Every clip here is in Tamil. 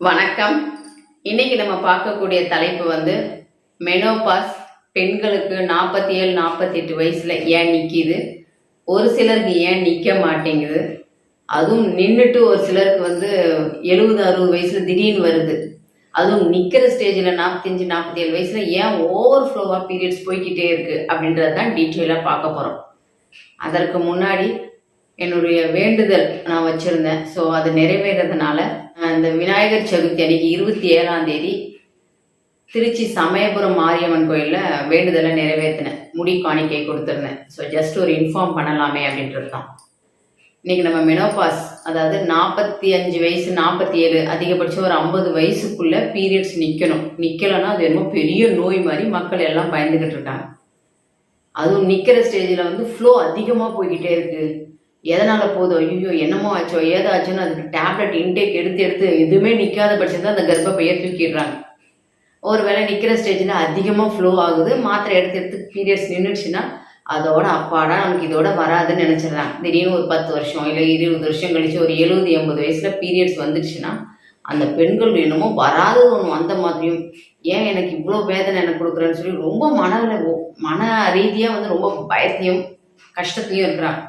வணக்கம். இன்னைக்கு நம்ம பார்க்கக்கூடிய தலைப்பு வந்து மெனோபாஸ் பெண்களுக்கு நாற்பத்தி ஏழு நாற்பத்தி எட்டு வயசுல ஏன் நிற்கிது ஒரு சிலருக்கு ஏன் நிற்க மாட்டேங்குது? அதுவும் நின்றுட்டு ஒரு சிலருக்கு வந்து எழுபது அறுபது வயசுல திடீர்னு வருது. அதுவும் நிற்கிற ஸ்டேஜில் நாற்பத்தஞ்சு நாற்பத்தி ஏழு வயசுல ஏன் ஓவர் ஃப்ளோவாக பீரியட்ஸ் போய்க்கிட்டே இருக்கு அப்படின்றது தான் டீட்டெயிலாக பார்க்க போகிறோம் அதற்கு முன்னாடி என்னுடைய வேண்டுதல் நான் வச்சுருந்தேன். ஸோ அது நிறைவேறதுனால இந்த விநாயகர் சதுர்த்தி அன்னைக்கு இருபத்தி ஏழாம் தேதி திருச்சி சமயபுரம் மாரியம்மன் கோயிலில் வேண்டுதலை நிறைவேற்றினேன். முடி காணிக்கை கொடுத்துருந்தேன். ஸோ ஜஸ்ட் ஒரு இன்ஃபார்ம் பண்ணலாமே அப்படின்றது தான் இன்னைக்கு நம்ம மெனோபாஸ் அதாவது நாற்பத்தி அஞ்சு வயசு நாற்பத்தி ஏழு அதிகபட்சம் ஒரு ஐம்பது வயசுக்குள்ளே பீரியட்ஸ் நிற்கணும் நிற்கலைன்னா அது என்னமோ பெரிய நோய் மாதிரி மக்கள் எல்லாம் பயந்துக்கிட்டு இருக்காங்க. அதுவும் நிற்கிற ஸ்டேஜில் வந்து ஃப்ளோ அதிகமாக போய்கிட்டே இருக்குது எதனால் போதும் ஐயோ என்னமோ ஆச்சோ ஏதோ அதுக்கு டேப்லெட் இன்டேக் எடுத்து எடுத்து எதுவுமே நிற்காத பட்சத்தில் அந்த கர்ப்பப்பையை தூக்கிடுறாங்க. ஒரு வேளை நிற்கிற ஸ்டேஜில் அதிகமாக ஃப்ளோ ஆகுது. மாத்திரை எடுத்து எடுத்து பீரியட்ஸ் நின்றுச்சுன்னா அதோட அப்பாடா நமக்கு இதோட வராதுன்னு நினச்சிடுறாங்க. திடீர்னு ஒரு பத்து வருஷம் இல்லை இருபது வருஷம் கழிச்சு ஒரு எழுபது எண்பது வயசில் பீரியட்ஸ் வந்துடுச்சுன்னா அந்த பெண்கள் என்னமோ வராது ஒன்று அந்த மாதிரியும் ஏன் எனக்கு இவ்வளோ வேதனை எனக்கு கொடுக்குறேன்னு சொல்லி ரொம்ப மனதில் மன ரீதியாக வந்து ரொம்ப பயத்தையும் கஷ்டத்தையும் இருக்கிறாங்க.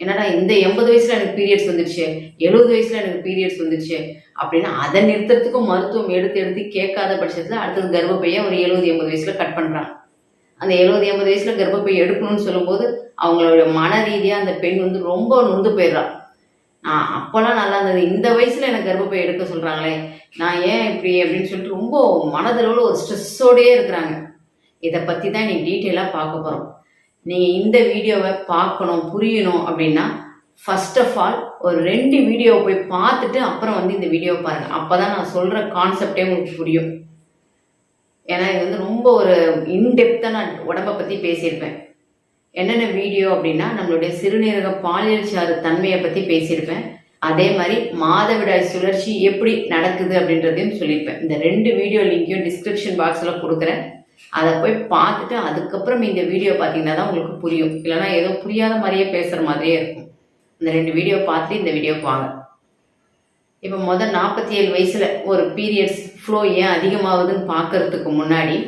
என்னடா இந்த எண்பது வயசுல எனக்கு பீரியட்ஸ் வந்துடுச்சு எழுபது வயசுல எனக்கு பீரியட்ஸ் வந்துடுச்சு அப்படின்னா அதை நிறுத்துறதுக்கும் மருத்துவம் எடுத்து எடுத்து கேட்காத பட்சத்தில் அடுத்தது கர்ப்பப்பையை ஒரு எழுபது எண்பது வயசுல கட் பண்றாங்க. அந்த எழுபது எண்பது வயசுல கர்ப்பப்பை எடுக்கணும்னு சொல்லும்போது அவங்களோட மன ரீதியாக அந்த பெண் வந்து ரொம்ப நொந்து போயிடுறான் நான் அப்போல்லாம் நல்லா இருந்தது. இந்த வயசுல எனக்கு கர்ப்பப்பை எடுக்க சொல்றாங்களே நான் ஏன் இப்படி அப்படின்னு சொல்லிட்டு ரொம்ப மனதளவில் ஒரு ஸ்ட்ரெஸ்ஸோடயே இருக்கிறாங்க. இதை பற்றி தான் இன்னைக்கு டீட்டெயிலாக பார்க்க போகிறோம் நீங்கள் இந்த வீடியோவை பார்க்கணும் புரியணும் அப்படின்னா ஃபர்ஸ்ட் ஆஃப் ஆல் ஒரு ரெண்டு வீடியோவை போய் பார்த்துட்டு அப்புறம் வந்து இந்த வீடியோவை பாருங்கள் அப்போ தான் நான் சொல்கிற கான்செப்டே உங்களுக்கு புரியும். ஏன்னா இது வந்து ரொம்ப ஒரு இன்டெப்த்தாக நான் உடம்பை பற்றி பேசியிருப்பேன். என்னென்ன வீடியோ அப்படின்னா நம்மளுடைய சிறுநீரக பாலியல் சாறு தன்மையை பற்றி பேசியிருப்பேன். அதே மாதிரி மாதவிடாய் சுழற்சி எப்படி நடக்குது அப்படின்றதையும் சொல்லியிருப்பேன். இந்த ரெண்டு வீடியோ லிங்கையும் டிஸ்கிரிப்ஷன் பாக்ஸில் கொடுக்குறேன். அதை போய் பார்த்துட்டு அதுக்கப்புறம் இந்த வீடியோ பார்த்தீங்கன்னா தான் உங்களுக்கு புரியும். இல்லைன்னா ஏதோ புரியாத மாதிரியே பேசுகிற மாதிரியே இருக்கும். இந்த ரெண்டு வீடியோ பார்த்துட்டு இந்த வீடியோக்கு வாங்க. இப்போ முதல் நாற்பத்தி ஏழு வயசில் ஒரு பீரியட்ஸ் ஃப்ளோ ஏன் அதிகமாகுதுன்னு பார்க்கறதுக்கு முன்னாடி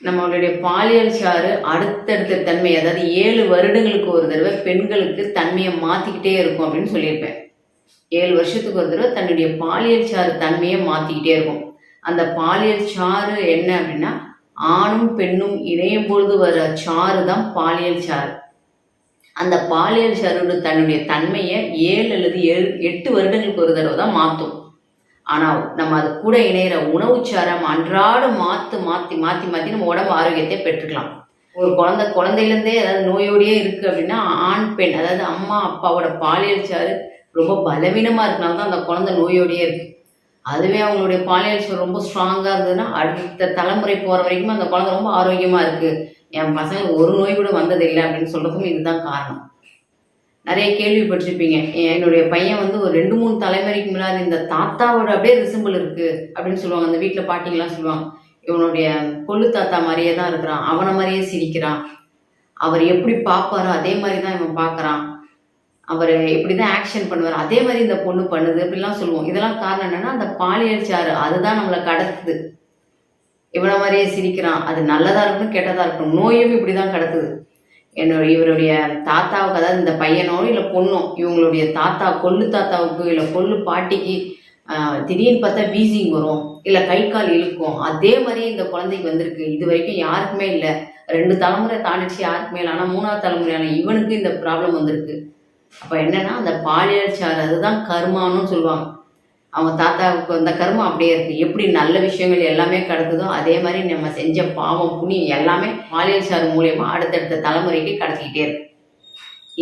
நம்மளுடைய பாலியல் சாறு அடுத்தடுத்த தன்மை அதாவது ஏழு வருடங்களுக்கு ஒரு தடவை பெண்களுக்கு தன்மையை மாற்றிக்கிட்டே இருக்கும் அப்படின்னு சொல்லியிருப்பேன். ஏழு வருஷத்துக்கு ஒரு தடவை தன்னுடைய பாலியல் சாறு தன்மையை மாற்றிக்கிட்டே இருக்கும். அந்த பாலியல் சாறு என்ன அப்படின்னா ஆணும் பெண்ணும் இணையும் பொழுது வர சாறு தான் பாலியல் சாறு. அந்த பாலியல் சாறு தன்னுடைய தன்மையை ஏழு அல்லது ஏழு எட்டு வருடங்களுக்கு ஒரு தடவை தான் மாற்றும் ஆனால் நம்ம அது கூட இணையிற உணவு சாரம் அன்றாடம் மாற்று மாற்றி மாற்றி மாற்றி நம்ம உடம்பு ஆரோக்கியத்தை பெற்றுக்கலாம். ஒரு குழந்தை குழந்தையிலேருந்தே அதாவது நோயோடையே இருக்குது அப்படின்னா ஆண் பெண் அதாவது அம்மா அப்பாவோட பாலியல் சாறு ரொம்ப பலவீனமாக இருக்கனால தான் அந்த குழந்தை நோயோடையே இருக்குது அதுவே அவங்களுடைய பாலியல் ரொம்ப ஸ்ட்ராங்காக இருந்ததுன்னா அடுத்த தலைமுறை போகிற வரைக்கும் அந்த குழந்தை ரொம்ப ஆரோக்கியமாக இருக்குது என் பசங்க ஒரு நோய் கூட வந்ததில்லை அப்படின்னு சொல்கிறதுக்கும் இதுதான் காரணம். நிறைய கேள்விப்பட்டிருப்பீங்க. என்னுடைய பையன் வந்து ஒரு ரெண்டு மூணு தலைமுறைக்கு முன்னாடி இந்த தாத்தாவோட அப்படியே ரிசிம்பிள் இருக்குது அப்படின்னு சொல்லுவாங்க. அந்த வீட்டில் பாட்டிங்கெல்லாம் சொல்லுவாங்க. இவனுடைய கொள்ளு தாத்தா மாதிரியே தான் இருக்கிறான். அவனை மாதிரியே சிரிக்கிறான். அவர் எப்படி பார்ப்பாரோ அதே மாதிரி தான் இவன் பார்க்குறான். அவர் இப்படி தான் ஆக்ஷன் பண்ணுவார். அதே மாதிரி இந்த பொண்ணு பண்ணுது அப்படிலாம் சொல்லுவோம். இதெல்லாம் காரணம் என்னன்னா அந்த பாலியல் சாறு அதுதான் நம்மளை கடத்துது. இவனை மாதிரியே சிரிக்கிறான். அது நல்லதாக இருக்கணும் கெட்டதாக இருக்கணும் நோயும் இப்படி தான் கடத்துது. என்னோட இவருடைய தாத்தாவுக்கு அதாவது இந்த பையனோ இல்லை பொண்ணோ இவங்களுடைய தாத்தா கொள்ளு தாத்தாவுக்கு இல்லை கொள்ளு பாட்டிக்கு திடீர்னு பார்த்தா வீசிங் வரும் இல்லை கை கால் இழுக்கும். அதே மாதிரி இந்த குழந்தைக்கு வந்திருக்கு. இது வரைக்கும் யாருக்குமே இல்லை. ரெண்டு தலைமுறை தாண்டிடுச்சு யாருக்குமே இல்லை ஆனால் மூணாவது தலைமுறையான இவனுக்கு இந்த ப்ராப்ளம் வந்திருக்கு. அப்போ என்னன்னா அந்த பாலியல் சாறு அதுதான் கர்மான்னு சொல்லுவாங்க. அவங்க தாத்தாவுக்கு அந்த கர்மம் அப்படியே இருக்கு. எப்படி நல்ல விஷயங்கள் எல்லாமே கடத்துதோ அதே மாதிரி நம்ம செஞ்ச பாவம் புண்ணியம் எல்லாமே பாலியல் சாறு மூலயமா அடுத்தடுத்த தலைமுறைக்கு கடத்திக்கிட்டே இருக்கு.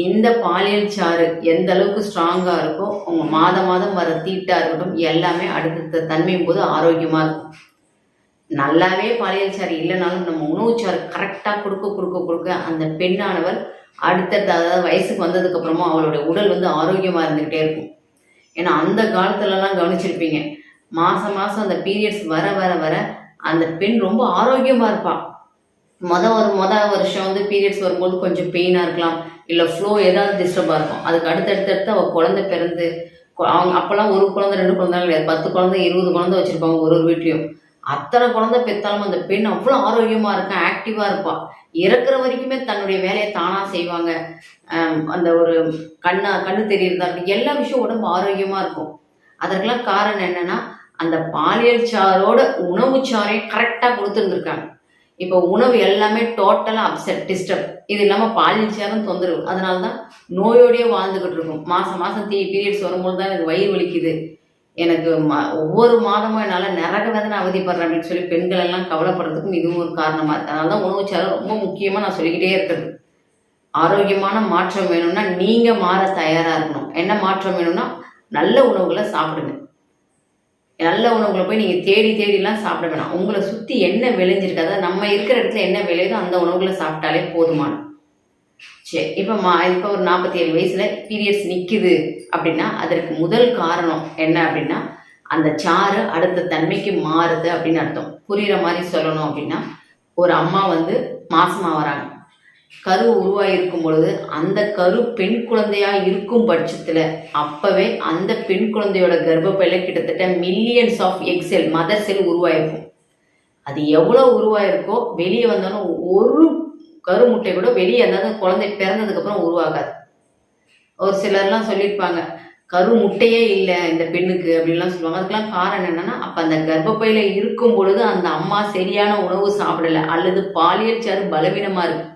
இந்த பாலியல் சாறு எந்த அளவுக்கு ஸ்ட்ராங்காக இருக்கோ அவங்க மாதம் மாதம் வர தீட்டாக இருக்கட்டும் எல்லாமே அடுத்தடுத்த தன்மையும் போது ஆரோக்கியமாக இருக்கும். நல்லாவே பாலியல் சாறு இல்லைனாலும் நம்ம உணவு சாறு கரெக்டாக கொடுக்க கொடுக்க கொடுக்க அந்த பெண்ணானவர் அடுத்தடுத்த அதாவது வயசுக்கு வந்ததுக்கப்புறமா அவளுடைய உடல் வந்து ஆரோக்கியமா இருந்துகிட்டே இருக்கும். ஏன்னா அந்த காலத்துலலாம் கவனிச்சிருப்பீங்க. மாசம் மாசம் அந்த பீரியட்ஸ் வர வர வர அந்த பெண் ரொம்ப ஆரோக்கியமா இருப்பாள் மொத ஒரு மொத வருஷம் வந்து பீரியட்ஸ் வரும்போது கொஞ்சம் பெயினாக இருக்கலாம். இல்லை ஃப்ளோ ஏதாவது டிஸ்டர்பாக இருக்கும். அதுக்கு அடுத்தடுத்தடுத்து அவள் குழந்தை பிறந்து கொ- அவங்க அப்போல்லாம் ஒரு குழந்தை ரெண்டு குழந்தை கிடையாது. பத்து குழந்தை இருபது குழந்தை வச்சிருப்பாங்க ஒரு ஒரு வீட்லயும். அத்தனை குழந்தை பெற்றாலும் அந்த பெண் அவ்வளோ ஆரோக்கியமா இருக்கா ஆக்டிவா இருப்பா. இறக்குற வரைக்குமே தன்னுடைய வேலையை தானா செய்வாங்க. அந்த ஒரு கண்ணா கண்ணு தெரியறதா இருக்கு எல்லா விஷயம் உடம்பு ஆரோக்கியமா இருக்கும். அதற்கெல்லாம் காரணம் என்னன்னா அந்த பாலியல் சாரோட உணவு சாரையும் கரெக்டாக கொடுத்துருந்துருக்காங்க. இப்போ உணவு எல்லாமே டோட்டலாக அப்செட் டிஸ்டர்ப் இது இல்லாமல் பாலியல் சாரும் தொந்தரவு. அதனால தான் நோயோடையே வாழ்ந்துகிட்டு இருக்கும். மாதம் மாதம் தீ பீரியட்ஸ் வரும்போது தான் எனக்கு வயிறு வலிக்குது. எனக்கு ஒவ்வொரு மாதமும் என்னால் நரக வேதனை அவதிப்படுறேன் அப்படின்னு சொல்லி பெண்கள் எல்லாம் கவலைப்படுறதுக்கும் இதுவும் ஒரு காரணமாக இருக்குது அதனால தான் உணவுச்சாரம் ரொம்ப முக்கியமாக நான் சொல்லிக்கிட்டே இருக்கிறது. ஆரோக்கியமான மாற்றம் வேணும்னா நீங்கள் மாற தயாராக இருக்கணும். என்ன மாற்றம் வேணும்னா நல்ல உணவுகளை சாப்பிடுங்க. நல்ல உணவுகளை போய் நீங்கள் தேடி தேடிலாம் சாப்பிட வேணாம். உங்களை சுற்றி என்ன விளைஞ்சிருக்கு அதாவது நம்ம இருக்கிற இடத்துல என்ன விளையுதோ அந்த உணவுகளை சாப்பிட்டாலே போதுமானது. சரி இப்போ மா இப்போ ஒரு நாற்பத்தி ஏழு வயசில் பீரியட்ஸ் நிற்குது அப்படின்னா அதற்கு முதல் காரணம் என்ன அப்படின்னா அந்த சாறு அடுத்த தன்மைக்கு மாறுது அப்படின்னு அர்த்தம். புரிகிற மாதிரி சொல்லணும் அப்படின்னா ஒரு அம்மா வந்து மாசமாக வராங்க. கரு உருவாகிருக்கும் பொழுது அந்த கரு பெண் குழந்தையா இருக்கும் பட்சத்தில் அப்பவே அந்த பெண் குழந்தையோட கர்ப்பப்பையில் கிட்டத்தட்ட millions of egg cell mother cell உருவாயிருக்கும். அது எவ்வளோ உருவாயிருக்கோ வெளியே வந்தாலும் ஒரு கரு முட்டை கூட வெளியே அதாவது குழந்தை பிறந்ததுக்கப்புறம் உருவாகாது. ஒரு சிலர்லாம் சொல்லியிருப்பாங்க கரு முட்டையே இல்லை இந்த பெண்ணுக்கு அப்படின்லாம் சொல்லுவாங்க. அதுக்கெல்லாம் காரணம் என்னன்னா அப்போ அந்த கர்ப்பப்பையில இருக்கும் பொழுது அந்த அம்மா சரியான உணவு சாப்பிடலை. அல்லது பாலியல் சாறு பலவீனமாக இருக்கு.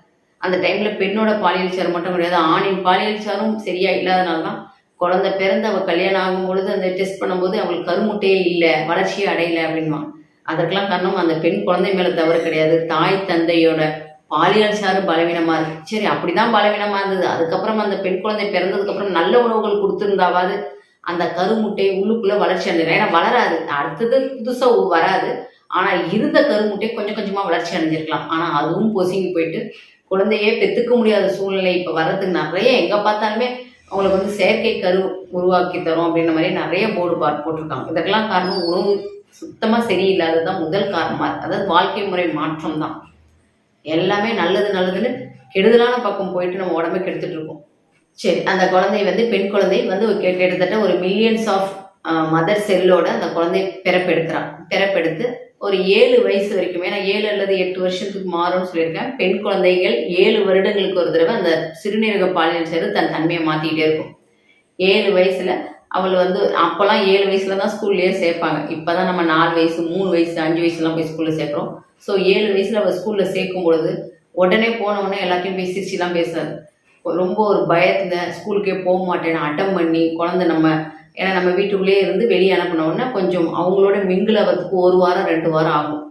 அந்த டைம்ல பெண்ணோட பாலியல் சாறு மட்டும் கிடையாது ஆணின் பாலியல் சாரும் சரியா இல்லாதனால தான் குழந்தை பிறந்து அவள் கல்யாணம் ஆகும் பொழுது அந்த டெஸ்ட் பண்ணும்போது அவளுக்கு கருமுட்டையே இல்லை வளர்ச்சியே அடையலை அப்படின்வான் அதற்கெல்லாம் காரணம் அந்த பெண் குழந்தை மேலே தவறு கிடையாது. தாய் தந்தையோட பாலியல் சாறு பலவீனமா இருக்கு. சரி அப்படிதான் பலவீனமா இருந்தது. அதுக்கப்புறம் அந்த பெண் குழந்தை பிறந்ததுக்கு அப்புறம் நல்ல உணவுகள் கொடுத்துருந்தாவது. அந்த கருமுட்டை உள்ளுக்குள்ள வளர்ச்சி அடைஞ்சிடும் ஏன்னா வளராது. அடுத்தது புதுசா வராது. ஆனா இருந்த கருமுட்டை கொஞ்சம் கொஞ்சமா வளர்ச்சி அடைஞ்சிருக்கலாம். ஆனா அதுவும் பொசிங்கி போயிட்டு குழந்தையே பெத்துக்க முடியாத சூழ்நிலை இப்ப வர்றதுக்கு நிறைய எங்க பார்த்தாலுமே அவங்களுக்கு வந்து செயற்கை கரு உருவாக்கி தரும் அப்படின்ற மாதிரி நிறைய போர்டு பார் போட்டிருக்காங்க. இதற்கெல்லாம் காரணம் உணவு சுத்தமா சரியில்லாததுதான் முதல் காரணமா இருக்கு. அதாவது வாழ்க்கை முறை மாற்றம் தான் எல்லாமே நல்லது நல்லதுன்னு கெடுதலான பக்கம் போயிட்டு நம்ம உடம்பை கெடுத்துட்டு இருக்கோம். சரி அந்த குழந்தை வந்து பெண் குழந்தை வந்து கிட்ட- கிட்டத்தட்ட ஒரு மில்லியன்ஸ் ஆஃப் மதர் செல்லோட அந்த குழந்தை பிறப்பெடுக்கிறான். பிறப்பெடுத்து ஒரு ஏழு வயசு வரைக்குமே நான் ஏழு அல்லது எட்டு வருஷத்துக்கு மாறும்னு சொல்லியிருக்கேன். பெண் குழந்தைகள் ஏழு வருடங்களுக்கு ஒரு தடவை அந்த சிறுநீரக பாலியல் சேர்ந்து தன் தன்மையை மாத்திக்கிட்டே இருக்கும். ஏழு வயசுல அவள் வந்து அப்போல்லாம் ஏழு வயசுல தான் ஸ்கூல்லேயே சேர்ப்பாங்க. இப்போதான் நம்ம நாலு வயசு மூணு வயசு அஞ்சு வயசுலாம் போய் ஸ்கூல்ல சேர்க்குறோம். ஸோ ஏழு வயசுல அவள் ஸ்கூல்ல சேர்க்கும் பொழுது உடனே போனவுடனே எல்லாத்தையும் போய் சிரிச்சுலாம் பேசாது ரொம்ப ஒரு பயத்துல ஸ்கூலுக்கே போக மாட்டேன் அட்டம் பண்ணி குழந்தை நம்ம ஏன்னா நம்ம வீட்டுக்குள்ளேயே இருந்து வெளியே அனுப்பின உடனே கொஞ்சம் அவங்களோட மிங்கில் ஆகிறதுக்கு ஒரு வாரம் ரெண்டு வாரம் ஆகும்.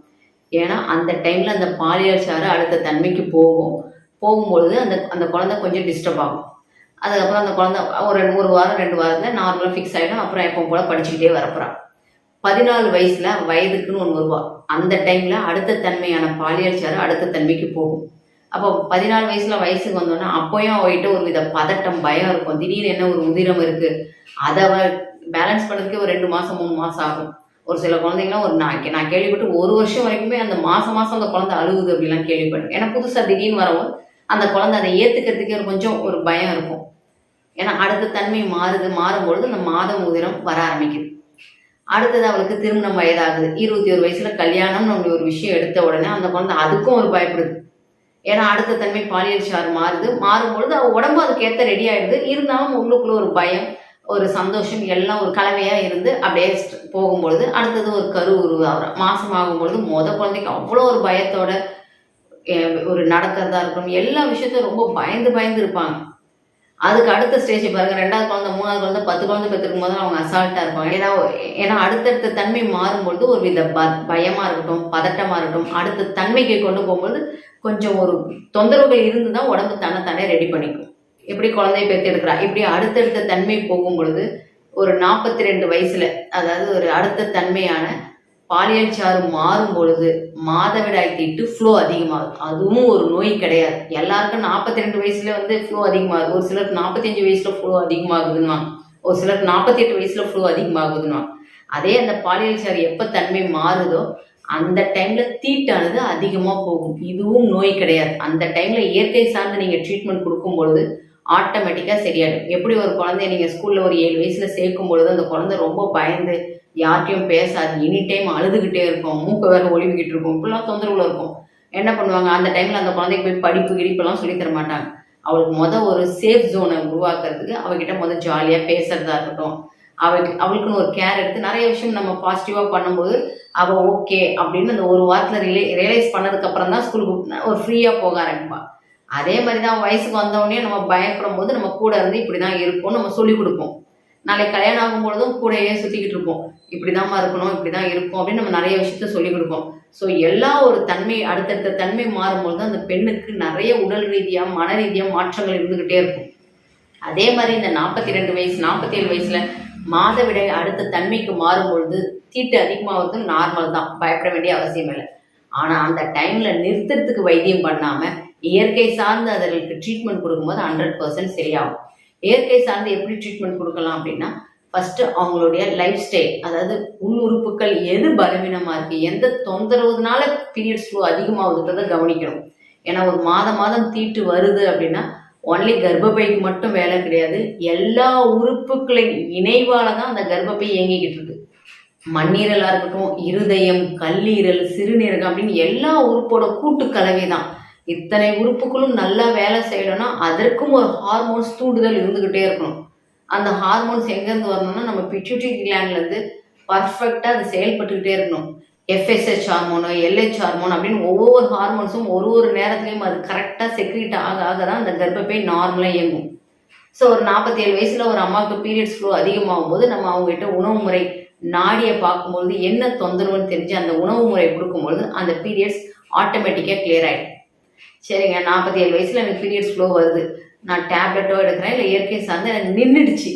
ஏன்னா அந்த டைம்ல அந்த பாலியல் சாறு அடுத்த தன்மைக்கு போகும். போகும்பொழுது அந்த அந்த குழந்தை கொஞ்சம் டிஸ்டர்ப் ஆகும். அதுக்கப்புறம் அந்த குழந்தை ஒரு ரெண்டு ஒரு வாரம் ரெண்டு வாரத்துல நார்மலாக ஃபிக்ஸ் ஆகிடும் அப்புறம் எப்போ போல படிச்சுக்கிட்டே வரப்போகிறான் பதினாலு வயசுல வயதுக்குன்னு ஒன்று வருவா. அந்த டைம்ல அடுத்த தன்மையான பாலியல் சாறு அடுத்த தன்மைக்கு போகும். அப்போ பதினாலு வயசுல வயசுக்கு வந்தோன்னா அப்போயும் அவகிட்ட ஒரு வித பதட்டம் பயம் இருக்கும். திடீர்னு என்ன ஒரு உதிரம் இருக்கு? அதை பேலன்ஸ் பண்ணதுக்கே ஒரு ரெண்டு மாசம் மூணு மாசம் ஆகும். ஒரு சில குழந்தைங்களாம் ஒரு நான் நான் கேள்விப்பட்டு ஒரு வருஷம் வரைக்குமே அந்த மாசம் மாசம் அந்த குழந்தை அழுகுது அப்படிலாம் கேள்விப்பட்டேன். ஏன்னா புதுசா திடீர்னு வரவும் அந்த குழந்தை அதை ஏத்துக்கிறதுக்கே ஒரு கொஞ்சம் ஒரு பயம் இருக்கும். ஏன்னா அடுத்த தன்மை மாறுது மாறும்பொழுது அந்த மாதம் உதிரம் வர ஆரம்பிக்குது. அடுத்தது அவளுக்கு திருமணம் வயதாகுது. இருபத்தி ஒரு வயசுல கல்யாணம் நம்ம ஒரு விஷயம் எடுத்த உடனே அந்த குழந்தை அதுக்கும் ஒரு பயப்படுது. ஏன்னா அடுத்த தன்மை பாலியல் ஷார் மாறுது. மாறும்பொழுது அவள் உடம்பு அதுக்கேற்ற ரெடி ஆயிடுது. இருந்தாலும் உள்ளுக்குள்ள ஒரு பயம் ஒரு சந்தோஷம் எல்லாம் ஒரு கலவையா இருந்து அப்படியே போகும்பொழுது அடுத்தது ஒரு கரு உருவாகிற மாசமாகும் ஆகும்பொழுது மொத குழந்தைக்கு அவ்வளோ ஒரு பயத்தோட ஒரு நடக்கிறதா இருக்கணும் எல்லா விஷயத்தையும் ரொம்ப பயந்து பயந்து இருப்பாங்க. அதுக்கு அடுத்த ஸ்டேஜ் பாருங்க. ரெண்டாவது குழந்தை மூணாவது குழந்தை பத்து குழந்தை பெற்றிருக்கும் போது அவங்க அசால்ட்டா இருப்பாங்க. ஏன்னா ஏன்னா அடுத்தடுத்த தன்மை மாறும்பொழுது ஒரு வித ப- பயமா இருக்கட்டும் பதட்டமா இருக்கட்டும் அடுத்த தன்மைக்கு கொண்டு போகும்போது கொஞ்சம் ஒரு தொந்தரவுகள் இருந்து தான் உடம்பு தன்னைத்தானே ரெடி பண்ணிக்கும். இப்படி குழந்தைய பெற்றெடுக்கிறா இப்படி அடுத்தடுத்த தன்மை போகும் பொழுது ஒரு நாற்பத்தி ரெண்டு வயசுல அதாவது ஒரு அடுத்த தன்மையான பாலியல் சாறு மாறும் பொழுது மாதவிடாய் தீட்டு ஃப்ளோ அதிகமாகும் அதுவும் ஒரு நோய் கிடையாது. எல்லாருக்கும் நாற்பத்தி ரெண்டு வயசுல வந்து ஃப்ளோ அதிகமாகுது. ஒரு சிலருக்கு நாற்பத்தஞ்சு வயசுல ஃப்ளோ அதிகமாகுதுன்னா ஒரு சிலருக்கு நாற்பத்தி எட்டு வயசுல ஃப்ளோ அதிகமாகுதுன்னா அதே அந்த பாலியல் சாறு எப்போ தன்மை மாறுதோ அந்த டைம்ல தீட்டானது அதிகமாக போகும். இதுவும் நோய் கிடையாது. அந்த டைம்ல இயற்கை சார்ந்து நீங்க ட்ரீட்மெண்ட் கொடுக்கும் பொழுது ஆட்டோமேட்டிக்காக சரியாயிடும். எப்படி ஒரு குழந்தைய நீங்கள் ஸ்கூலில் ஒரு ஏழு வயசில் சேர்க்கும் பொழுது அந்த குழந்தை ரொம்ப பயந்து யார்கிட்டையும் பேசாது. எனி டைம் அழுதுகிட்டே இருக்கும் மூக்க வேறு ஒழிவுகிட்டு இருக்கும் இப்படிலாம் தொந்தரவுல இருக்கும். என்ன பண்ணுவாங்க? அந்த டைமில் அந்த குழந்தைக்கு போய் படிப்பு கிடிப்பெல்லாம் சொல்லித் தர மாட்டாங்க. அவளுக்கு மொதல் ஒரு சேஃப் ஜோனை உருவாக்குறதுக்கு அவகிட்ட மொதல் ஜாலியாக பேசுறதா இருக்கட்டும். அவளுக்கு அவளுக்குன்னு ஒரு கேர் எடுத்து நிறைய விஷயம் நம்ம பாசிட்டிவாக பண்ணும்போது அவள் ஓகே அப்படின்னு அந்த ஒரு வாரத்தில் ரிலே ரியலைஸ் பண்ணதுக்கு அப்புறம் தான் ஸ்கூலுக்கு ஒரு ஃப்ரீயாக போக ஆரம்பிப்பா. அதே மாதிரி தான் வயசுக்கு வந்தவொடனே நம்ம பயப்படும் போது நம்ம கூட இருந்து இப்படி தான் இருக்கும் நம்ம சொல்லிக் கொடுப்போம். நாளைக்கு கல்யாணம் ஆகும் பொழுதும் கூடயே சுற்றிக்கிட்டு இருப்போம். இப்படிதாம்மா இருக்கணும் இப்படி தான் இருக்கும் அப்படின்னு நம்ம நிறைய விஷயத்த சொல்லிக் கொடுப்போம். ஸோ எல்லா ஒரு தன்மை அடுத்தடுத்த தன்மை மாறும்பொழுது அந்த பெண்ணுக்கு நிறைய உடல் ரீதியாக மன ரீதியாக மாற்றங்கள் இருந்துக்கிட்டே இருக்கும். அதே மாதிரி இந்த நாற்பத்தி ரெண்டு வயசு நாற்பத்தி ஏழு வயசுல மாதவிடாய் அடுத்த தன்மைக்கு மாறும்பொழுது தீட்டு அதிகமாகிறது நார்மல் தான் பயப்பட வேண்டிய அவசியம் இல்லை. ஆனால் அந்த டைம்ல நிறுத்தத்துக்கு வைத்தியம் பண்ணாமல் இயற்கை சார்ந்து அதற்கு ட்ரீட்மெண்ட் கொடுக்கும்போது ஹண்ட்ரட் பர்சன்ட் சரியாகும். இயற்கை சார்ந்து எப்படி ட்ரீட்மெண்ட் கொடுக்கலாம் அப்படின்னா ஃபர்ஸ்ட் அவங்களுடைய லைஃப் ஸ்டைல் அதாவது உள் உறுப்புகள் எது பலவீனமா இருக்கு எந்த தொந்தரவுனால பீரியட்ஸ் ஃப்ளோ அதிகமாகுதுன்றதை கவனிக்கணும். ஏன்னா ஒரு மாதம் மாதம் தீட்டு வருது அப்படின்னா ஒன்லி கர்ப்பப்பைக்கு மட்டும் வேலை கிடையாது எல்லா உறுப்புகளின் இணைவால தான் அந்த கர்ப்பப்பை இயங்கிக்கிட்டு இருக்கு. மண்ணீரலா இருக்கட்டும் இருதயம் கல்லீரல் சிறுநீரகம் அப்படின்னு எல்லா உறுப்போட கூட்டு கலவை தான் இத்தனை உறுப்புகளும் நல்லா வேலை செய்யணும்னா அதற்கும் ஒரு ஹார்மோன்ஸ் தூண்டுதல் இருந்துக்கிட்டே இருக்கணும். அந்த ஹார்மோன்ஸ் எங்கேருந்து வரணும்னா நம்ம பிட்யூட்டரி கிளாண்ட்லேருந்து பர்ஃபெக்டாக அது செயல்பட்டுக்கிட்டே இருக்கணும். எஃப்எஸ்ஹெச் ஹார்மோனோ எல்ஹெச் ஹார்மோன் அப்படின்னு ஒவ்வொரு ஹார்மோன்ஸும் ஒரு ஒரு நேரத்துலையும் அது கரெக்டாக செக்ரீட் ஆக ஆக தான் அந்த கர்ப்பப்பை நார்மலாக இயங்கும். ஸோ ஒரு நாற்பத்தி ஏழு வயசில் ஒரு அம்மாவுக்கு பீரியட்ஸ் ஃப்ளோ அதிகமாகும் போது நம்ம அவங்ககிட்ட உணவு முறை நாடியை பார்க்கும்பொழுது என்ன தொந்தரவுன்னு தெரிஞ்சு அந்த உணவு முறை கொடுக்கும்பொழுது அந்த பீரியட்ஸ் ஆட்டோமேட்டிக்காக கிளியர் ஆகிடும் சரிங்க நாற்பத்தி ஏழு வயசில் எனக்கு பீரியட்ஸ் ஃப்ளோ வருது. நான் டேப்லெட்டோ எடுக்கிறேன் இல்லை இயற்கை சார்ந்து எனக்கு நின்றுடுச்சு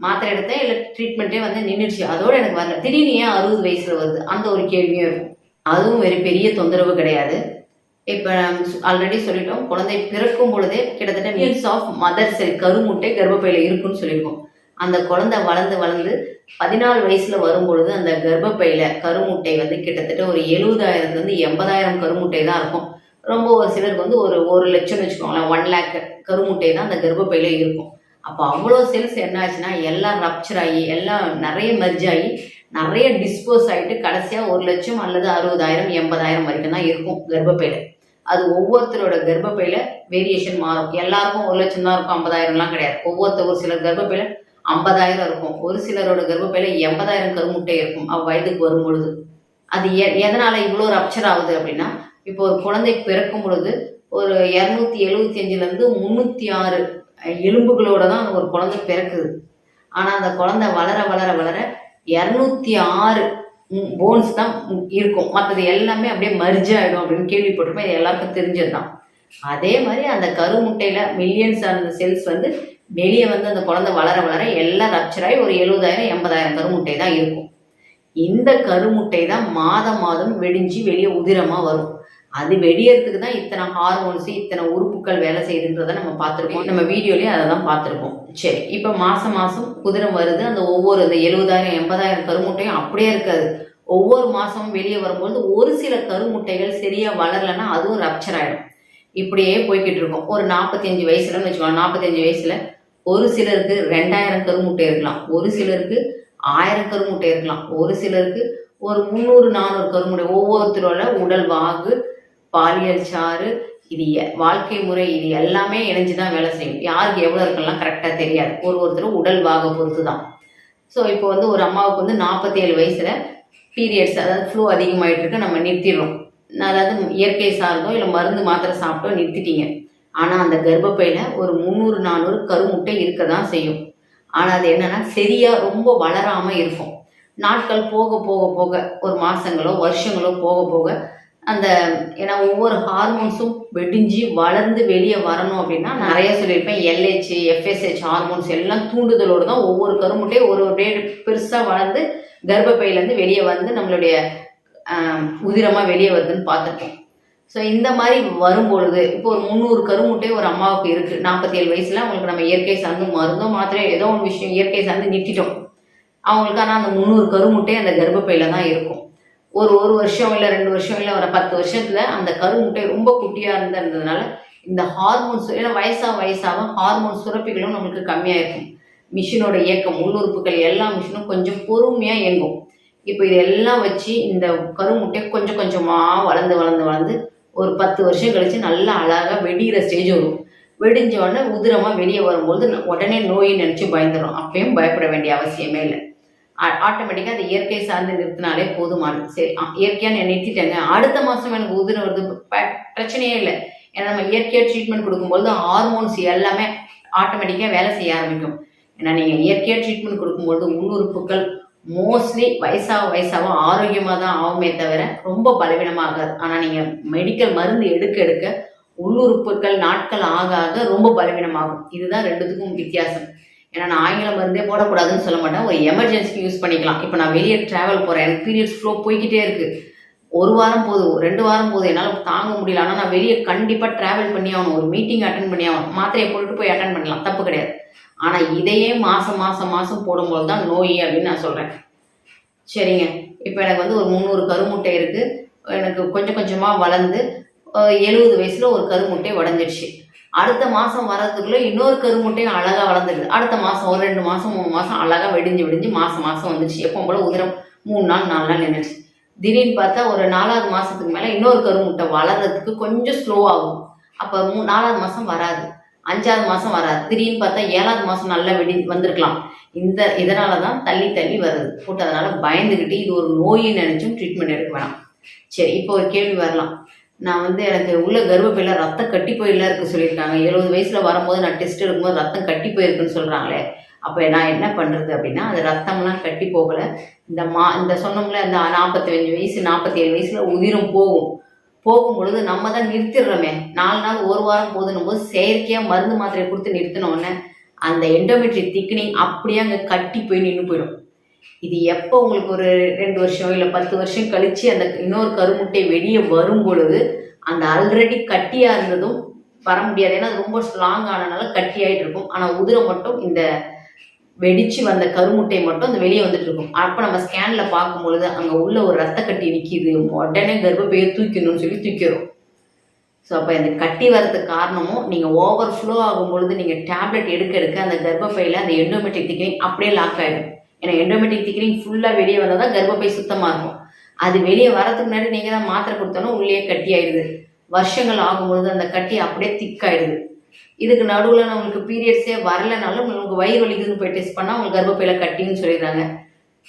மாத்திரை எடுத்தேன் இல்லை ட்ரீட்மெண்ட்டே வந்து நின்றுடுச்சு அதோடு எனக்கு வரல. திடீர்னு ஏன் அறுபது வயசில் வருது? அந்த ஒரு கேள்வியும் இருக்கும் அதுவும் ஒரு பெரிய தொந்தரவு கிடையாது. இப்போ ஆல்ரெடி சொல்லிட்டோம் குழந்தை பிறக்கும் பொழுதே கிட்டத்தட்ட மீல்ஸ் ஆஃப் மதர் செல் கருமுட்டை கர்ப்பப்பையில் இருக்குன்னு சொல்லியிருக்கோம். அந்த குழந்தை வளர்ந்து வளர்ந்து பதினாலு வயசுல வரும்பொழுது அந்த கர்ப்பப்பையில கருமுட்டை வந்து கிட்டத்தட்ட ஒரு எழுபதாயிரத்துல இருந்து எண்பதாயிரம் கருமுட்டை தான் இருக்கும். ரொம்ப ஒரு சிலருக்கு வந்து ஒரு ஒரு லட்சம்னு வச்சுக்கோங்களேன் ஒன் லேக் கருமுட்டை தான் அந்த கர்ப்பப்பையில இருக்கும். அப்போ அவ்வளோ செல்ஸ் என்ன ஆச்சுன்னா எல்லாம் ரப்சர் ஆகி எல்லாம் நிறைய மெர்ஜ் ஆகி நிறைய டிஸ்போஸ் ஆகிட்டு கடைசியாக ஒரு லட்சம் அல்லது அறுபதாயிரம் எண்பதாயிரம் வரைக்கும் தான் இருக்கும் கர்ப்பப்பையில. அது ஒவ்வொருத்தரோட கர்ப்பப்பையில வேரியேஷன் மாறும். எல்லாருக்கும் ஒரு லட்சம் தான் இருக்கும் ஐம்பதாயிரம்லாம் கிடையாது. ஒவ்வொருத்தர் ஒரு சிலர் கர்ப்பப்பையில ஐம்பதாயிரம் இருக்கும். ஒரு சிலரோட கர்ப்பப்பையில எண்பதாயிரம் கருமுட்டை இருக்கும் அவ் வயதுக்கு வரும் பொழுது அது எ எதனால் இவ்வளோ ரப்சர் ஆகுது அப்படின்னா இப்போ ஒரு குழந்தை பிறக்கும் பொழுது ஒரு இரநூத்தி எழுபத்தி அஞ்சுலேருந்து முந்நூற்றி ஆறு எலும்புகளோட தான் ஒரு குழந்தை பிறக்குது. ஆனால் அந்த குழந்தை வளர வளர வளர இரநூத்தி ஆறு போன்ஸ் தான் இருக்கும். மற்றது எல்லாமே அப்படியே மர்ஜ் ஆகிடும் அப்படின்னு கேள்விப்பட்டிருப்போம். இது எல்லாருக்கும் தெரிஞ்சது தான் அதே மாதிரி அந்த கருமுட்டையில் மில்லியன்ஸ் அந்த செல்ஸ் வந்து வெளியே வந்து அந்த குழந்தை வளர வளர எல்லாம் ரப்சராகி ஒரு எழுபதாயிரம் எண்பதாயிரம் கருமுட்டை தான் இருக்கும். இந்த கருமுட்டை தான் மாதம் மாதம் வெடிஞ்சு வெளியே உதிரமாக வரும். அது வெடியறதுக்கு தான் இத்தனை ஹார்மோன்ஸ் இத்தனை உறுப்புகள் வேலை செய்யுதுன்றதை நம்ம பார்த்துருப்போம். நம்ம வீடியோலேயே அதை தான் பார்த்துருப்போம். சரி இப்போ மாதம் மாதம் குதிரை வருது. அந்த ஒவ்வொரு இந்த எழுபதாயிரம் எண்பதாயிரம் கருமுட்டையும் அப்படியே இருக்காது. ஒவ்வொரு மாதமும் வெளியே வரும்போது ஒரு சில கருமுட்டைகள் சரியாக வளரலைன்னா அதுவும் ரப்சர் ஆகிடும் இப்படியே போய்கிட்டு இருக்கும். ஒரு நாற்பத்தஞ்சு வயசுலன்னு வச்சுக்கோங்க. நாற்பத்தஞ்சு வயசில் ஒரு சிலருக்கு ரெண்டாயிரம் கருமுட்டை இருக்கலாம். ஒரு சிலருக்கு ஆயிரம் கருமுட்டை இருக்கலாம். ஒரு சிலருக்கு ஒரு முந்நூறு நானூறு கருமுட்டை. ஒவ்வொருத்தரோட உடல் வாகு பாலியல் சாறு இது வாழ்க்கை முறை இது எல்லாமே இணைஞ்சு தான் வேலை செய்யும். யாருக்கு எவ்வளோ இருக்கலாம் கரெக்டாக தெரியாது. ஒரு ஒருத்தரும் உடல் வாக பொறுத்து தான் ஸோ இப்போ வந்து ஒரு அம்மாவுக்கு வந்து நாற்பத்தி ஏழு வயசில் பீரியட்ஸ் அதாவது ஃப்ளோ அதிகமாயிட்டு இருக்கு நம்ம நிறுத்திடுறோம் அதாவது இயற்கை சார்ந்தோ இல்லை மருந்து மாத்திரை சாப்பிட்டோ நிறுத்திட்டீங்க. ஆனால் அந்த கர்ப்பப்பையில் ஒரு முந்நூறு நானூறு கருமுட்டை இருக்க தான் செய்யும். ஆனால் அது என்னன்னா சரியா ரொம்ப வளராமல் இருக்கும். நாட்கள் போக போக போக ஒரு மாசங்களோ வருஷங்களோ போக போக அந்த ஏன்னா ஒவ்வொரு ஹார்மோன்ஸும் வெடிஞ்சு வளர்ந்து வெளியே வரணும் அப்படின்னா நிறைய சொல்லியிருப்பேன். எல்ஹெச் எஃப்எஸ்ஹெச் ஹார்மோன்ஸ் எல்லாம் தூண்டுதலோடு தான் ஒவ்வொரு கருமுட்டையும் ஒரு ஒரு பெருசாக வளர்ந்து கர்ப்பப்பையிலேருந்து வெளியே வந்து நம்மளுடைய உதிரமாக வெளியே வருதுன்னு பார்த்துருக்கோம் ஸோ இந்த மாதிரி வரும்பொழுது இப்போ ஒரு முந்நூறு கருமுட்டை ஒரு அம்மாவுக்கு இருக்குது நாற்பத்தி ஏழு வயசில் அவங்களுக்கு நம்ம இயற்கை சார்ந்து மருந்தோ மாத்திரை ஏதோ ஒரு விஷயம் இயற்கை சார்ந்து நிறுத்திட்டோம் அவங்களுக்கு ஆனால் அந்த முந்நூறு கருமுட்டை அந்த கர்ப்பப்பையில் தான் இருக்கும். ஒரு ஒரு வருஷம் இல்லை ரெண்டு வருஷம் இல்லை ஒரு பத்து வருஷத்துல அந்த கருமுட்டை ரொம்ப குட்டியாக இருந்ததுனால இந்த ஹார்மோன்ஸ் ஏன்னா வயசாக வயசாக ஹார்மோன் சுரப்பிகளும் நம்மளுக்கு கம்மியாக இருக்கும் மிஷினோட இயக்கம் உள்ளுறுப்புகள் எல்லா மிஷினும் கொஞ்சம் பொறுமையாக இயங்கும். இப்போ இதெல்லாம் வச்சு இந்த கருமுட்டை கொஞ்சம் கொஞ்சமாக வளர்ந்து வளர்ந்து வளர்ந்து ஒரு பத்து வருஷம் கழிச்சு நல்லா அழகாக வெடிகிற ஸ்டேஜ் வரும். வெடிஞ்ச உடனே உதிரமாக வெளியே வரும்போது உடனே நோயை நினச்சி பயந்துடும் அப்பயும் பயப்பட வேண்டிய அவசியமே இல்லை. ஆட்டோமேட்டிக்காக அது இயற்கை சார்ந்து நிறுத்தினாலே போதுமானது. சரி இயற்கையாக இயற்கையா நான் நிறுத்திட்டேங்க அடுத்த மாதம் எனக்கு உதிரம் வருது. ப- பிரச்சனையே இல்லை. ஏன்னா நம்ம இயற்கையாக ட்ரீட்மெண்ட் கொடுக்கும்போது ஹார்மோன்ஸ் எல்லாமே ஆட்டோமேட்டிக்காக வேலை செய்ய ஆரம்பிக்கும். ஏன்னா நீங்கள் இயற்கையாக ட்ரீட்மெண்ட் கொடுக்கும்போது உள்ளுறுப்புகள் மோஸ்ட்லி வயசாக வயசாக ஆரோக்கியமாக தான் ஆகுமே தவிர ரொம்ப பலவீனமாக ஆகாது ஆனால் நீங்கள் மெடிக்கல் மருந்து எடுக்க எடுக்க உள்ளுறுப்புகள் நாட்கள் ஆக ஆக ரொம்ப பலவீனமாகும். இதுதான் ரெண்டுத்துக்கும் வித்தியாசம். ஏன்னா நான் ஆங்கில மருந்தே போடக்கூடாதுன்னு சொல்ல மாட்டேன். ஒரு எமர்ஜென்சிக்கு யூஸ் பண்ணிக்கலாம். இப்போ நான் வெளியே ட்ராவல் போகிறேன் எனக்கு பீரியட்ஸ் ஃப்ளோ போய்கிட்டே இருக்குது ஒரு வாரம் போதும். ரெண்டு வாரம் போதும். என்னால் தாங்க முடியல. ஆனால் நான் வெளியே கண்டிப்பாக ட்ராவல் பண்ணி ஆகணும். ஒரு மீட்டிங் அட்டன் பண்ணி ஆகணும். மாத்திரையை போட்டுட்டு போய் அட்டன் பண்ணலாம். தப்பு கிடையாது. ஆனால் இதையே மாதம் மாதம் மாதம் போடும்போது தான் நோய் e அப்படின்னு நான் சொல்கிறேன் சரிங்க. இப்போ எனக்கு வந்து ஒரு முந்நூறு கருமுட்டை இருக்குது எனக்கு கொஞ்சம் கொஞ்சமாக வளர்ந்து எழுபது வயசில் ஒரு கருமுட்டை உடஞ்சிடுச்சு அடுத்த மாதம் வர்றதுக்குள்ளே இன்னொரு கருமுட்டையும் அழகாக வளர்ந்துருது. அடுத்த மாதம் ஒரு ரெண்டு மாதம் மூணு மாதம் அழகாக வெடிஞ்சு வெடிஞ்சு மாதம் மாதம் வந்துச்சு எப்போ போல உதிரம் மூணு நாள் நாலு நாள் நின்றுச்சு திடீர்னு பார்த்தா ஒரு நாலாவது மாதத்துக்கு மேலே இன்னொரு கருமுட்டை வளர்றதுக்கு கொஞ்சம் ஸ்லோ ஆகும். அப்போ மூ நாலாவது மாதம் வராது. அஞ்சாவது மாதம் வராது. திடீர்னு பார்த்தா ஏழாவது மாதம் நல்லா வெடி வந்திருக்கலாம். இந்த இதனால தான் தள்ளி தள்ளி வருது. போட்டு அதனால் பயந்துக்கிட்டு இது ஒரு நோயின்னு நினச்சும் ட்ரீட்மெண்ட் எடுக்க வேணாம். சரி இப்போ ஒரு கேள்வி வரலாம். நான் வந்து எனக்கு உள்ள கர்ப்பப்பையில ரத்தம் கட்டி போயில இருக்கு சொல்லியிருக்காங்க. எழுபது வயசுல வரும்போது நான் டெஸ்ட் எடுக்கும்போது ரத்தம் கட்டி போயிருக்குன்னு சொல்றாங்களே. அப்போ நான் என்ன பண்றது அப்படின்னா அது ரத்தம்லாம் கட்டி போகல. இந்த மா இந்த சொன்னோம்ல இந்த நாற்பத்தஞ்சு வயசு நாற்பத்தி ஏழு வயசுல உதிரம் போகும். போகும் பொழுது நம்ம தான் நிறுத்திடுறோமே. நாலு நாள் ஒரு வாரம் போதுன்னும் போது செயற்கையாக மருந்து மாத்திரை கொடுத்து நிறுத்தினோடனே அந்த எண்டோமெட்ரி திக்னிங் அப்படியே அங்கே கட்டி போய் நின்று போயிடும். இது எப்போ உங்களுக்கு ஒரு ரெண்டு வருஷம் இல்லை பத்து வருஷம் கழிச்சு அந்த இன்னொரு கருமுட்டை வெளியே வரும் பொழுது அந்த ஆல்ரெடி கட்டியாக இருந்ததும் வர முடியாது. ஏன்னா அது ரொம்ப ஸ்ட்ராங் ஆனனால கட்டி இருக்கும். ஆனால் உதிரை மட்டும் இந்த வெடிச்சு வந்த கருமுட்டை மட்டும் அந்த வெளியே வந்துட்டு இருக்கும். அப்போ நம்ம ஸ்கேனில் பார்க்கும் பொழுது அங்கே உள்ள ஒரு ரத்த கட்டி நிற்கிது உடனே கர்ப்பப்பையை தூக்கணும்னு சொல்லி தூக்கிறோம் ஸோ அப்போ இந்த கட்டி வரதுக்கு காரணமும் நீங்கள் ஓவர் ஃப்ளோ ஆகும் பொழுது நீங்கள் டேப்லெட் எடுக்க எடுக்க அந்த கர்ப்பப்பையில் அந்த எண்டோமெட்ரிக் திக்கிங் அப்படியே லாக் ஆகிடும் ஏன்னா எண்டோமெட்ரிக் திக்னிங் ஃபுல்லாக வெளியே வந்தால் தான் கர்ப்பப்பை சுத்தமாக இருக்கும். அது வெளியே வரதுக்கு முன்னாடி நீங்கள் தான் மாத்திரை கொடுத்தாலும் உள்ளே கட்டி ஆயிடுது. வருஷங்கள் ஆகும்பொழுது அந்த கட்டி அப்படியே திக்காயிடுது இதுக்கு நடுவில் நம்மளுக்கு பீரியட்ஸே வரலைனாலும் உங்களுக்கு வயிறு வலிக்குதுன்னு போய் டெஸ்ட் பண்ணால் உங்களுக்கு கர்ப்பப்பையில் கட்டின்னு சொல்லிடுறாங்க.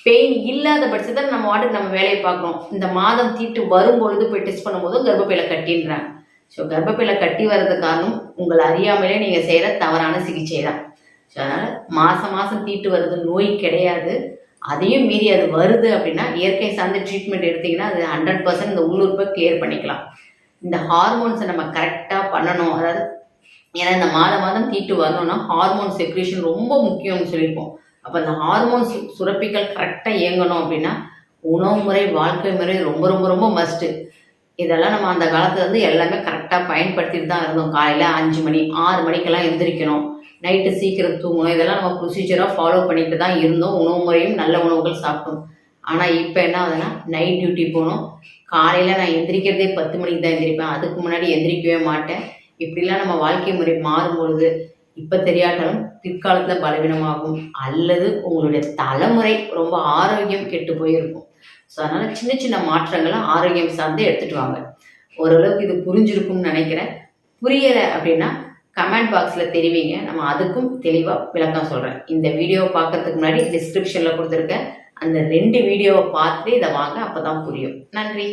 பெயின் இல்லாத பட்சத்தில் நம்ம வாட்டுக்கு நம்ம வேலையை பார்க்குறோம் இந்த மாதம் தீட்டு வரும்பொழுது போய் டெஸ்ட் பண்ணும்போதும் கர்ப்பப்பையில் கட்டின்றாங்க. ஸோ கர்ப்பப்பையில் கட்டி வர்றது காரணம் உங்களை அறியாமலே நீங்கள் செய்கிற தவறான சிகிச்சை தான் அதனால் மாதம் மாதம் தீட்டு வருது நோய் கிடையாது. அதையும் மீறி அது வருது அப்படின்னா இயற்கை சார்ந்த ட்ரீட்மெண்ட் எடுத்தீங்கன்னா அது ஹண்ட்ரட் பர்சன்ட் இந்த உள்ளுறுப்பை கிளியர் பண்ணிக்கலாம். இந்த ஹார்மோன்ஸை நம்ம கரெக்டாக பண்ணணும். அதாவது ஏன்னா இந்த மாதம் மாதம் தீட்டு வரணும்னா ஹார்மோன் செக்ரேஷன் ரொம்ப முக்கியம்னு சொல்லியிருப்போம். அப்போ அந்த ஹார்மோன் சுரப்பிகள் கரெக்டாக இயங்கணும் அப்படின்னா உணவு முறை வாழ்க்கை முறை ரொம்ப ரொம்ப ரொம்ப மஸ்ட்டு இதெல்லாம் நம்ம அந்த காலத்துல வந்து எல்லாமே கரெக்டாக பயன்படுத்திட்டு தான் இருந்தோம். காலையில் அஞ்சு மணி ஆறு மணிக்கெல்லாம் எந்திரிக்கணும். நைட்டு சீக்கிரம் தூங்கணும். இதெல்லாம் நம்ம ப்ரொசீஜராக ஃபாலோ பண்ணிட்டு தான் இருந்தோம். உணவு முறையும் நல்ல உணவுகள் சாப்பிட்டோம். ஆனால் இப்போ என்ன ஆகுதுன்னா நைட் டியூட்டி போகணும் காலையில் நான் எந்திரிக்கிறதே பத்து மணிக்கு தான் எந்திரிப்பேன். அதுக்கு முன்னாடி எந்திரிக்கவே மாட்டேன். இப்படிலாம் நம்ம வாழ்க்கை முறை மாறும்பொழுது இப்போ தெரியாட்டாலும் பிற்காலத்தில் பலவீனமாகும். அல்லது உங்களுடைய தலைமுறை ரொம்ப ஆரோக்கியம் கெட்டு போயிருக்கும். ஸோ அதனால் சின்ன சின்ன மாற்றங்களை ஆரோக்கியம் சார்ந்து எடுத்துகிட்டு வாங்க. ஓரளவுக்கு இது புரிஞ்சிருக்கும்னு நினைக்கிறேன். புரியலை அப்படின்னா கமெண்ட் பாக்ஸில் தெரிவிங்க. நம்ம அதுக்கும் தெளிவாக விளக்கம் சொல்கிறேன் இந்த வீடியோவை பார்க்கறதுக்கு முன்னாடி டிஸ்கிரிப்ஷனில் கொடுத்துருக்கேன் அந்த ரெண்டு வீடியோவை பார்த்துட்டு இதை வாங்க அப்போ தான் புரியும். நன்றி.